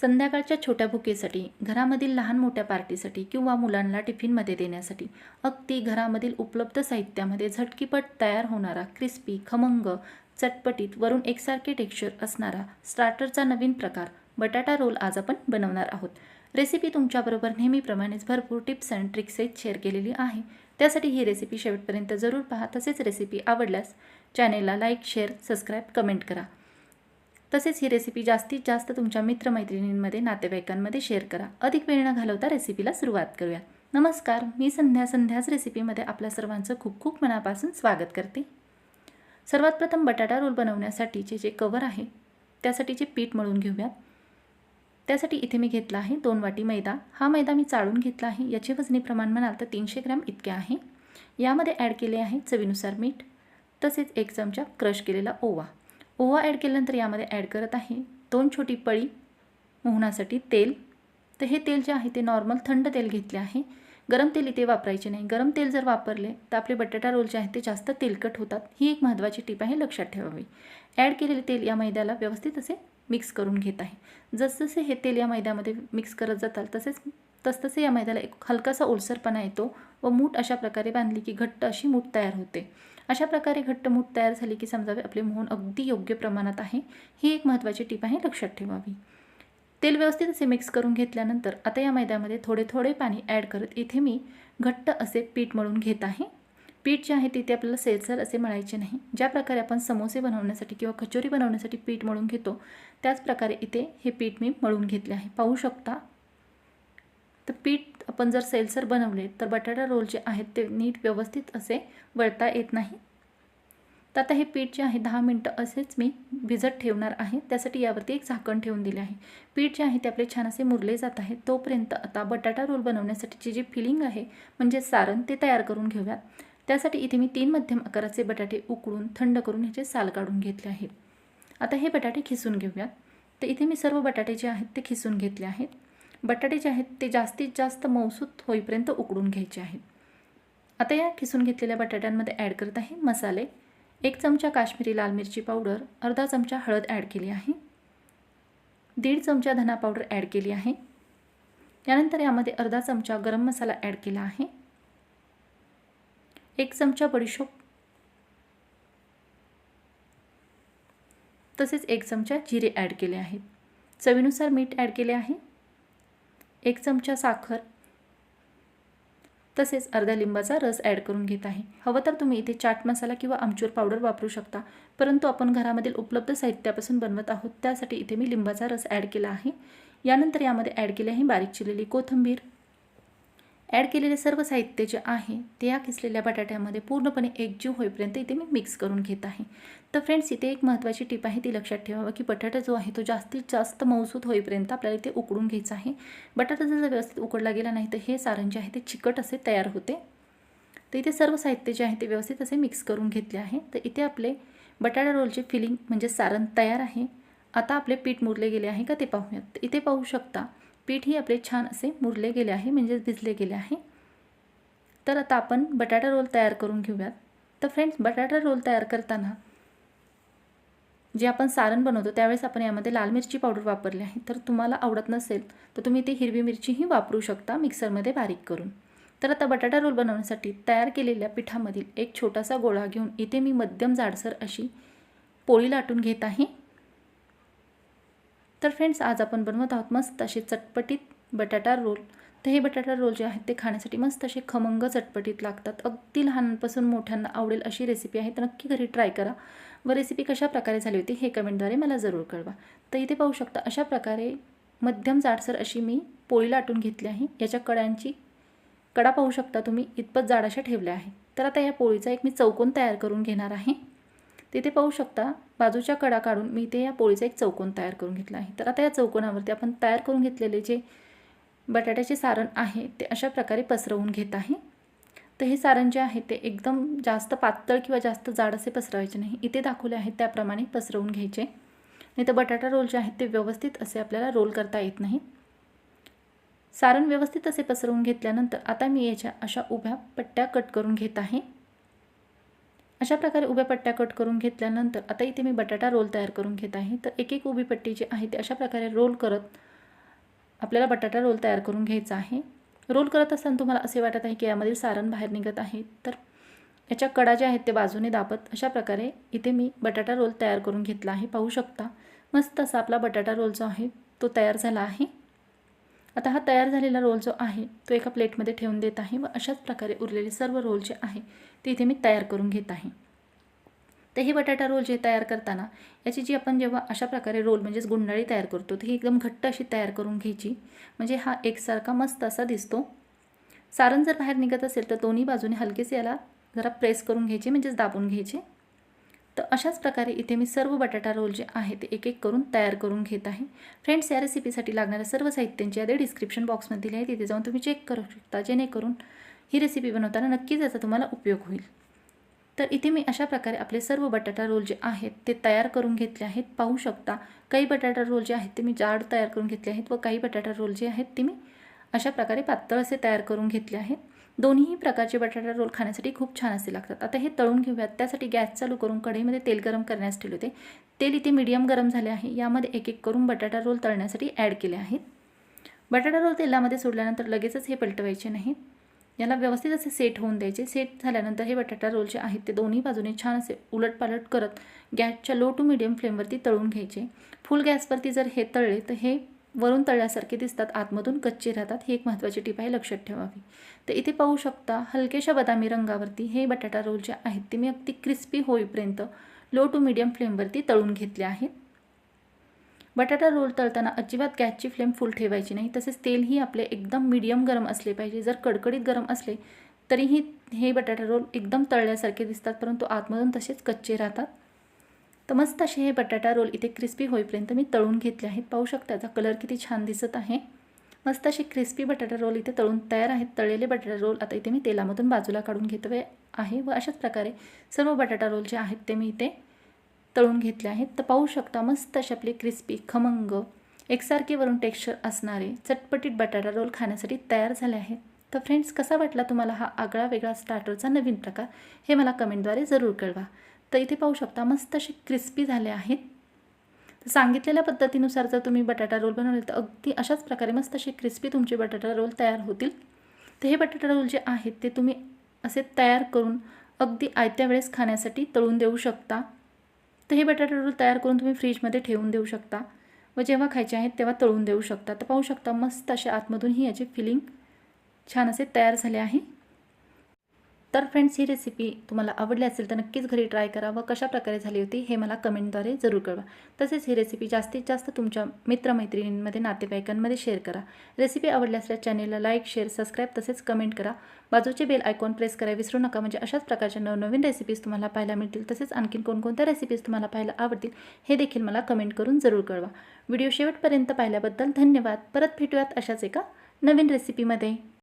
संध्याकाळच्या छोट्या भुकेसाठी घरामधील लहान मोठ्या पार्टीसाठी किंवा मुलांना टिफिनमध्ये देण्यासाठी अगदी घरामधील उपलब्ध साहित्यामध्ये झटकीपट तयार होणारा क्रिस्पी खमंग चटपटीत वरून एकसारखे टेक्स्चर असणारा स्टार्टरचा नवीन प्रकार बटाटा रोल आज आपण बनवणार आहोत. रेसिपी तुमच्याबरोबर नेहमीप्रमाणेच भरपूर टिप्स अँड ट्रिक्ससहित शेअर केलेली आहे. त्यासाठी ही रेसिपी शेवटपर्यंत जरूर पहा. तसेच रेसिपी आवडल्यास चॅनेलला लाईक शेअर सबस्क्राईब कमेंट करा. तसेच ही रेसिपी जास्तीत जास्त तुमच्या मित्रमैत्रिणींमध्ये नातेवाईकांमध्ये शेअर करा. अधिक वेळ न घालवता रेसिपीला सुरुवात करूया. नमस्कार मी संध्या संध्याच रेसिपीमध्ये आपल्या सर्वांचं खूप खूप मनापासून स्वागत करते. सर्वात प्रथम बटाटा रोल बनवण्यासाठीचे जे कवर आहे त्यासाठीचे पीठ मळून घेऊयात. त्यासाठी इथे मी घेतला आहे दोन वाटी मैदा. हा मैदा मी चाळून घेतला आहे. याचे वजनी प्रमाण म्हणाल तर तीनशे ग्रॅम इतके आहे. यामध्ये ॲड केले आहे चवीनुसार मीठ. तसेच एक चमचा क्रश केलेला ओवा. ओवा ॲड केल्यानंतर यामध्ये ॲड करत आहे दोन छोटी पळी. मोहनासाठी तेल. तर हे तेल जे आहे ते नॉर्मल थंड तेल घेतले आहे. गरम तेल इथे वापरायचे नाही. गरम तेल जर वापरले तर आपले बटाटा रोल जे आहेत ते जास्त तेलकट होतात. ही एक महत्त्वाची टीप आहे लक्षात ठेवावी. ॲड केलेले तेल या मैद्याला व्यवस्थित असे मिक्स करून घेत आहे. जसजसे हे तेल या मैद्यामध्ये मिक्स करत जाताल तसेच तसतसे या मैद्याला एक हलकासा ओलसरपणा येतो व मूठ अशा प्रकारे बांधली की घट्ट अशी मूठ तयार होते. अशा प्रकारे घट्ट मूठ तयार झाली की समजावे आपले मोहन अगदी योग्य प्रमाणात आहे ही एक महत्त्वाची टीप आहे लक्षात ठेवावी. तेल व्यवस्थित असे मिक्स करून घेतल्यानंतर आता या मैद्यामध्ये थोडे थोडे पाणी ॲड करत इथे मी घट्ट असे पीठ मळून घेत आहे. पीठ जे आहे तिथे आपल्याला सेलसर असे मळायचे नाही. ज्या प्रकारे आपण समोसे बनवण्यासाठी किंवा कचोरी बनवण्यासाठी पीठ मळून घेतो त्याचप्रकारे इथे हे पीठ मी मळून घेतले आहे. पाहू शकता? तर पीठ आपण जर सैलसर बनवले तर बटाटा रोल जे आहेत ते नीट व्यवस्थित असे वळता येत नाही. तर आता हे पीठ जे आहे दहा मिनटं असेच मी भिजत ठेवणार आहे. त्यासाठी यावरती एक झाकण ठेवून दिले आहे. पीठ जे आहे ते आपले छान असे मुरले जात आहे. तोपर्यंत आता बटाटा रोल बनवण्यासाठीची जी फिलिंग आहे म्हणजे सारण ते तयार करून घेऊयात. त्यासाठी इथे मी तीन मध्यम आकाराचे बटाटे उकळून थंड करून ह्याचे साल काढून घेतले आहेत आता हे बटाटे खिसून घेऊयात. तर इथे मी सर्व बटाटे जे आहेत ते खिसून घेतले आहेत. बटाटे जे आहेत ते जास्तीत जास्त मौसूत होईपर्यंत उकडून घ्यायचे आहेत आता या खिसून घेतलेल्या बटाट्यांमध्ये ॲड करत आहे मसाले. एक चमचा काश्मीरी लाल मिरची पावडर अर्धा चमचा हळद ॲड केली आहे. दीड चमचा धना पावडर ॲड केली आहे. त्यानंतर यामध्ये अर्धा चमचा गरम मसाला ॲड केला आहे. एक चमचा बडीशोप. तसेच एक चमचा जिरे ॲड केले आहेत. चवीनुसार मीठ ॲड केले आहे. एक चमचा साखर. तसेच अर्धा लिंबाचा रस ॲड करून घेत आहे. हवं तर तुम्ही इथे चाट मसाला किंवा आमचूर पावडर वापरू शकता. परंतु आपण घरामधील उपलब्ध साहित्यापासून बनवत आहोत. त्यासाठी इथे मी लिंबाचा रस ॲड केला आहे. यानंतर यामध्ये ॲड केले आहे बारीक चिरलेली कोथिंबीर. ॲड केलेले सर्व साहित्य जे आहे ते या किसलेल्या बटाट्यामध्ये पूर्णपणे एकजीव होईपर्यंत इथे मी मिक्स करून घेत आहे. तर फ्रेंड्स इथे एक महत्त्वाची टीप आहे ती लक्षात ठेवावं की बटाटा जो आहे तो जास्तीत जास्त मौसूद होईपर्यंत आपल्याला इथे उकडून घ्यायचा आहे. बटाटा जर व्यवस्थित उकडला गेला नाही तर हे सारण जे आहे ते चिकट असे तयार होते. तर इथे सर्व साहित्य जे आहे ते व्यवस्थित असे मिक्स करून घेतले आहे. तर इथे आपले बटाटा रोलचे फिलिंग म्हणजे सारण तयार आहे. आता आपले पीठ मुरले गेले आहे का ते पाहूयात. इथे पाहू शकता पीठही आपले छान असे मुरले गेले आहे म्हणजेच भिजले गेले आहे. तर आता आपण बटाटा रोल तयार करून घेऊयात. तर फ्रेंड्स बटाटा रोल तयार करताना जे आपण सारण बनवतो त्यावेळेस आपण यामध्ये लाल मिरची पावडर वापरली आहे. तर तुम्हाला आवडत नसेल तर तुम्ही ती हिरवी मिरचीही वापरू शकता मिक्सरमध्ये बारीक करून. तर आता बटाटा रोल बनवण्यासाठी तयार केलेल्या पिठामधील एक छोटासा गोळा घेऊन इथे मी मध्यम जाडसर अशी पोळी लाटून घेत आहे. तर फ्रेंड्स आज आपण बनवत आहोत मस्त असे चटपटीत बटाटा रोल. तर हे बटाटा रोल जे आहेत ते खाण्यासाठी मस्त असे खमंग चटपटीत लागतात. अगदी लहानपासून मोठ्यांना आवडेल अशी रेसिपी आहे तर नक्की घरी ट्राय करा. व रेसिपी कशा प्रकारे झाली होती हे कमेंटद्वारे मला जरूर कळवा. तर इथे पाहू शकता अशा प्रकारे मध्यम जाडसर अशी मी पोळी लाटून घेतली आहे. याच्या कड्यांची कडा पाहू शकता तुम्ही इतपत जाड अशा ठेवल्या आहे. तर आता या पोळीचा एक मी चौकोन तयार करून घेणार आहे. तिथे पाहू शकता बाजूच्या कडा काढून मी ते या पोळीचा एक चौकोन तयार करून घेतला आहे. तर आता या चौकोनावरती आपण तयार करून घेतलेले जे बटाट्याचे सारण आहे ते अशा प्रकारे पसरवून घेत आहे. तर हे सारण जे आहे ते एकदम जास्त पातळ किंवा जास्त जाड असे पसरवायचे नाही. इथे दाखवले आहेत त्याप्रमाणे पसरवून घ्यायचे. नाही तर बटाटा रोल जे आहेत ते व्यवस्थित असे आपल्याला रोल करता येत नाही. सारण व्यवस्थित असे पसरवून घेतल्यानंतर आता मी याच्या अशा उभ्या पट्ट्या कट करून घेत आहे. अशा प्रकारे उभ्या पट्ट्या कट करून घेतल्यानंतर आता इथे मी बटाटा रोल तयार करून घेत आहे. तर एक एक उभी पट्टी जी आहे ती अशा प्रकारे रोल करत आपल्याला बटाटा रोल तयार करून घ्यायचा आहे. रोल करत असताना तुम्हाला असे वाटत आहे की यामधील सारण बाहेर निघत आहे. तर याच्या कडा ज्या आहेत ते बाजूने दाबत अशा प्रकारे इथे मी बटाटा रोल तयार करून घेतला आहे. पाहू शकता मस्त असा आपला बटाटा रोल जो आहे तो तयार झाला आहे. आता हा तयार झालेला रोल जो आहे तो एका प्लेटमध्ये ठेवून देत आहे व अशाच प्रकारे उरलेले सर्व रोल जे आहे ते इथे मी तयार करून घेत आहे. तर हे बटाटा रोल जे तयार करताना याची जी आपण जेव्हा अशा प्रकारे रोल म्हणजेच गुंडाळी तयार करतो तर ही एकदम घट्ट अशी तयार करून घ्यायची. म्हणजे हा एकसारखा मस्त असा दिसतो. सारण जर बाहेर निघत असेल तर दोन्ही बाजूने हलकेच याला जरा प्रेस करून घ्यायचे म्हणजेच दाबून घ्यायचे. तर अशाच प्रकारे इथे मी सर्व बटाटा रोल जे आहे ते एक एक करून तयार करून घेत आहे. फ्रेंड्स या रेसिपीसाठी लागणाऱ्या सर्व साहित्यांची यादी डिस्क्रिप्शन बॉक्समध्ये दिली आहे. तिथे जाऊन तुम्ही चेक करू शकता. जेणेकरून ही रेसिपी बनवताना नक्कीच याचा तुम्हाला उपयोग होईल. तर इथे मी अशा प्रकारे आपले सर्व बटाटा रोल जे आहेत ते तयार करून घेतले आहेत. पाहू शकता काही बटाटा रोल जे आहेत ते मी जाड तयार करून घेतले आहेत व काही बटाटा रोल जे आहेत ते मी अशा प्रकारे पातळ असे तयार करून घेतले आहेत. दोन्ही प्रकारचे बटाटा रोल खाण्यासाठी खूप छान असे लागतात. आता हे तळून घेऊयात. त्यासाठी गॅस चालू करून कढईमध्ये तेल गरम करण्यास ठेवले होते. तेल इथे मीडियम गरम झाले आहे. यामध्ये एक एक करून बटाटा रोल तळण्यासाठी ॲड केले आहेत. बटाटा रोल तेलामध्ये सोडल्यानंतर लगेचच हे पलटवायचे नाहीत याला व्यवस्थित असे सेट होऊन द्यायचे. सेट झाल्यानंतर हे बटाटा रोल जे आहेत ते दोन्ही बाजूने छान असे उलटपालट करत गॅसच्या लो टू मिडियम फ्लेमवरती तळून घ्यायचे. फुल गॅसवरती जर हे तळले तर हे वरून तळल्यासारखे दिसतात आतमधून कच्चे राहतात ही एक महत्त्वाची टीप आहे लक्षात ठेवावी. तर इथे पाहू शकता हलकेशा बदामी रंगावरती हे बटाटा रोल जे आहेत ते मी अगदी क्रिस्पी होईपर्यंत लो टू मिडियम फ्लेमवरती तळून घेतले आहेत. बटाटा रोल तळताना अजिबात गॅसची फ्लेम फुल ठेवायची नाही तसेच तेलही आपले एकदम मीडियम गरम असले पाहिजे. जर कडकडीत गरम असले तरीही हे बटाटा रोल एकदम तळल्यासारखे दिसतात परंतु आतमधून तसेच कच्चे राहतात. तर मस्त असे हे बटाटा रोल इथे क्रिस्पी होईपर्यंत मी तळून घेतले आहेत. पाहू शकता त्याचा कलर किती छान दिसत आहे. मस्त असे क्रिस्पी बटाटा रोल इथे तळून तयार आहेत. तळलेले बटाटा रोल आता इथे मी तेलामधून बाजूला काढून घेतो आहे व अशाच प्रकारे सर्व बटाटा रोल जे आहेत ते मी इथे तळून घेतले आहेत. तर पाहू शकता मस्त असे आपले क्रिस्पी खमंग एकसारखे वरून टेक्स्चर असणारे चटपटीत बटाटा रोल खाण्यासाठी तयार झाले आहेत. तर फ्रेंड्स कसा वाटला तुम्हाला हा आगळा वेगळा स्टार्टरचा नवीन प्रकार? हे मला कमेंटद्वारे जरूर कळवा. तर इथे पाहू शकता मस्त असे क्रिस्पी झाले आहेत. तर सांगितलेल्या पद्धतीनुसार जर तुम्ही बटाटा रोल बनवले तर अगदी अशाच प्रकारे मस्त असे क्रिस्पी तुमचे बटाटा रोल तयार होतील. तर हे बटाटा रोल जे आहेत ते तुम्ही असे तयार करून अगदी आयत्या वेळेस खाण्यासाठी तळून देऊ शकता. तर हे बटाटा रोल तयार करून तुम्ही फ्रीजमध्ये ठेवून देऊ शकता. व जेव्हा खायचे आहेत तेव्हा तळून देऊ शकता. तर पाहू शकता मस्त असे आतमधूनही याचे फिलिंग छान असे तयार झाले आहे. तर फ्रेंड्स ही रेसिपी तुम्हाला आवडली असेल तर नक्कीच घरी ट्राय करा व कशा प्रकारे झाली होती हे मला कमेंटद्वारे जरूर कळवा. तसेच ही रेसिपी जास्तीत जास्त तुमच्या मित्रमैत्रिणींमध्ये नातेवाईकांमध्ये शेअर करा. रेसिपी आवडली असल्यास चॅनेलला लाईक शेअर सबस्क्राईब तसेच कमेंट करा. बाजूचे बेल आयकॉन प्रेस करा विसरू नका. म्हणजे अशाच प्रकारच्या नवनवीन रेसिपीज तुम्हाला पाहायला मिळतील. तसेच आणखीन कोणकोणत्या रेसिपीज तुम्हाला पाहायला आवडतील हे देखील मला कमेंट करून जरूर कळवा. व्हिडिओ शेवटपर्यंत पाहिल्याबद्दल धन्यवाद. परत भेटूयात अशाच एका नवीन रेसिपीमध्ये